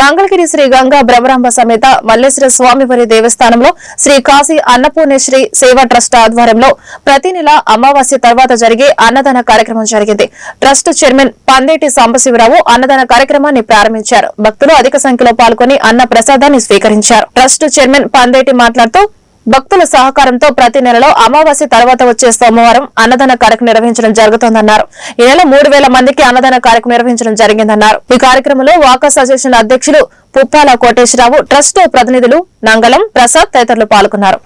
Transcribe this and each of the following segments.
మంగళగిరి శ్రీ గంగా భ్రమరాంబ సమేత మల్లేశ్వర స్వామివారి దేవస్థానంలో శ్రీ కాశీ అన్నపూర్ణేశ్వరి సేవా ట్రస్ట్ ఆధ్వర్యంలో ప్రతి నెల అమావాస్య తర్వాత జరిగే అన్నదాన కార్యక్రమం జరిగింది. ట్రస్ట్ చైర్మన్ పందేటి సాంబశివరావు అన్నదాన కార్యక్రమాన్ని ప్రారంభించారు. భక్తులు అధిక సంఖ్యలో పాల్గొని అన్న ప్రసాదాన్ని స్వీకరించారు. ట్రస్ట్ చైర్మన్ పందేటి మాట్లాడుతూ భక్తుల సహకారంతో ప్రతి నెలలో అమావాస్య తర్వాత వచ్చే సోమవారం అన్నదాన కార్యక్రమం నిర్వహించడం జరుగుతోందన్నారు. ఈ నెల మూడు వేల మందికి అన్నదాన కార్యక్రమం నిర్వహించడం జరిగిందన్నారు. ఈ కార్యక్రమంలో వాకర్స్ అసోసియేషన్ అధ్యక్షులు పుప్పాల కోటేశ్వరరావు ట్రస్ట్ ప్రతినిధులు నంగలం ప్రసాద్ తదితరులు పాల్గొన్నారు.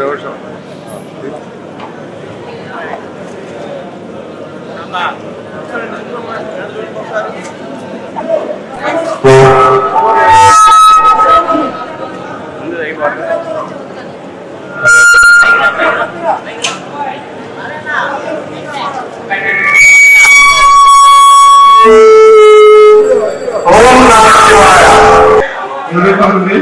నిమిషం. జరుగుతుంది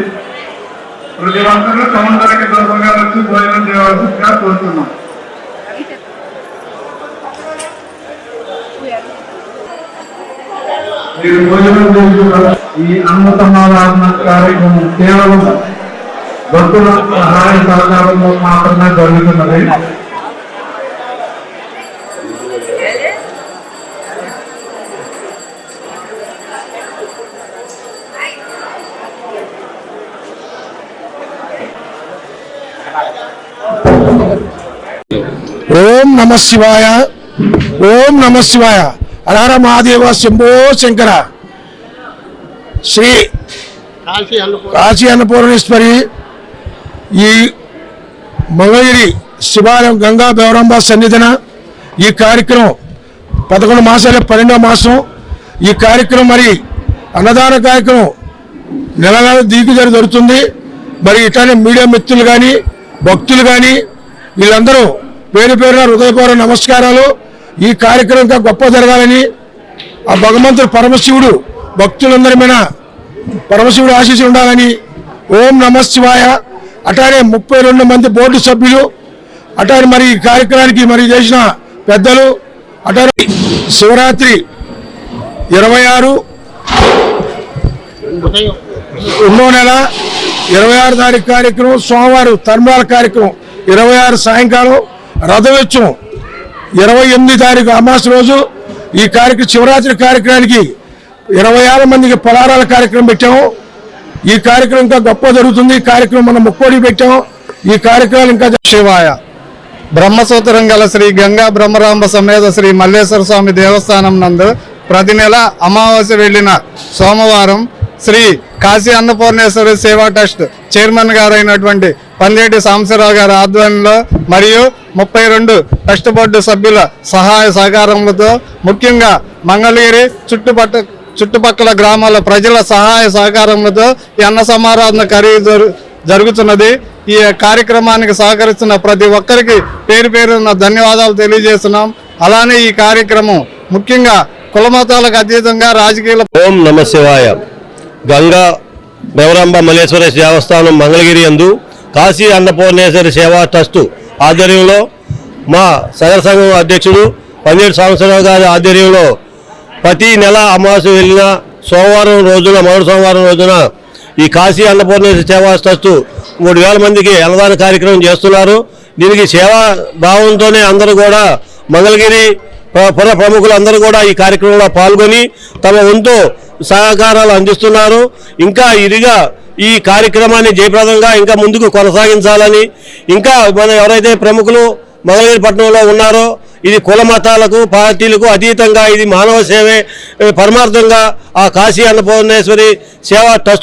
ప్రతి ఒక్కరూ సముద్రానికి దూరంగా వచ్చి భోజనం చేయవలసిందిగా కోరుతున్నాం మీరు భోజనం చేస్తున్నారు ఈ అన్నసమాధారణ కార్యక్రమం కేవలం భక్తుల సహాయ సహకారంలో మాత్రమే జరుగుతున్నది. ఓం నమ శివాయ. ఓం నమ శివాయ. హరహర మహాదేవ శంభో శంకర. శ్రీ కాశీ అన్నపూర్ణేశ్వరి ఈ మంగళగిరి శివాలయం గంగా గౌరంబ సన్నిధిన ఈ కార్యక్రమం పదకొండు మాసాలే పన్నెండవ మాసం. ఈ కార్యక్రమం మరి అన్నదాన కార్యక్రమం నెల నెల దిగుజరి జరుగుతుంది. మరి ఇట్లానే మీడియా మిత్రులు కానీ భక్తులు కానీ వీళ్ళందరూ పేరు పేరున హృదయపూర్వక నమస్కారాలు. ఈ కార్యక్రమం ఇంకా గొప్ప జరగాలని ఆ భగవంతుడు పరమశివుడు భక్తులందరి మీద పరమశివుడు ఆశీస్సు ఉండాలని ఓం నమ శివాయ. ముప్పై రెండు మంది బోర్డు సభ్యులు అట్లానే మరి ఈ కార్యక్రమానికి మరి చేసిన పెద్దలు అట్లానే శివరాత్రి ఇరవై ఆరు రెండో నెల ఇరవై ఆరు తారీఖు కార్యక్రమం సోమవారం తర్మాల కార్యక్రమం ఇరవై ఆరు సాయంకాలం రథోత్సవం ఇరవై ఎనిమిది తారీఖు అమాస రోజు ఈ కార్యక్రమం శివరాత్రి కార్యక్రమానికి ఇరవై ఆరు మందికి పలారాల కార్యక్రమం పెట్టాము. ఈ కార్యక్రమం ఇంకా గొప్ప జరుగుతుంది. ఈ కార్యక్రమం మనం ముక్కోడి పెట్టాము. ఈ కార్యక్రమాలు ఇంకా శివాయ. బ్రహ్మసూత్రం గల శ్రీ గంగా బ్రహ్మరాంబ సమేత శ్రీ మల్లేశ్వర స్వామి దేవస్థానం నందు ప్రతి నెల అమావాస్య వెళ్ళిన సోమవారం శ్రీ కాశీ అన్నపూర్ణేశ్వరి సేవా ట్రస్ట్ చైర్మన్ గారైనటువంటి పందేటి సాంబశివరావు గారి ఆధ్వర్యంలో మరియు ముప్పై రెండు ట్రస్ట్ బోర్డు సభ్యుల సహాయ సహకారములతో ముఖ్యంగా మంగళగిరి చుట్టుపక్కల చుట్టుపక్కల గ్రామాల ప్రజల సహాయ సహకారములతో ఈ అన్న సమారాధన ఖరీదు జరుగుతున్నది. ఈ కార్యక్రమానికి సహకరిస్తున్న ప్రతి ఒక్కరికి పేరు పేరున్న ధన్యవాదాలు తెలియజేస్తున్నాం. అలానే ఈ కార్యక్రమం ముఖ్యంగా కులమతాలకు అతీతంగా రాజకీయ ఓం నమ శివాయ. గంగా దేవరాంబ మల్లేశ్వర దేవస్థానం మంగళగిరి అందు కాశీ అన్నపూర్ణేశ్వరి సేవా ట్రస్టు ఆధ్వర్యంలో మా సదర సంఘం అధ్యక్షుడు పన్నెండు సంవత్సరావు గారి ఆధ్వర్యంలో ప్రతి నెల అమావాస్య వెళ్ళిన సోమవారం రోజున మరో సోమవారం రోజున ఈ కాశీ అన్నపూర్ణేశ్వర సేవా ట్రస్టు మూడు వేల మందికి అన్నదాన కార్యక్రమం చేస్తున్నారు. దీనికి సేవా భావంతోనే అందరూ కూడా మంగళగిరి పుర ప్రముఖులు అందరూ కూడా ఈ కార్యక్రమంలో పాల్గొని తమ వంతు సహకారాలు అందిస్తున్నారు. ఇంకా ఇదిగా ఈ కార్యక్రమాన్ని జయప్రదంగా ఇంకా ముందుకు కొనసాగించాలని ఇంకా మన ఎవరైతే ప్రముఖులు మంగళగిరి పట్టణంలో ఉన్నారో ఇది కుల మతాలకు పార్టీలకు అతీతంగా ఇది మానవ సేవే పరమార్థంగా ఆ కాశీ అన్నపూర్ణేశ్వరి సేవా ట్రస్ట్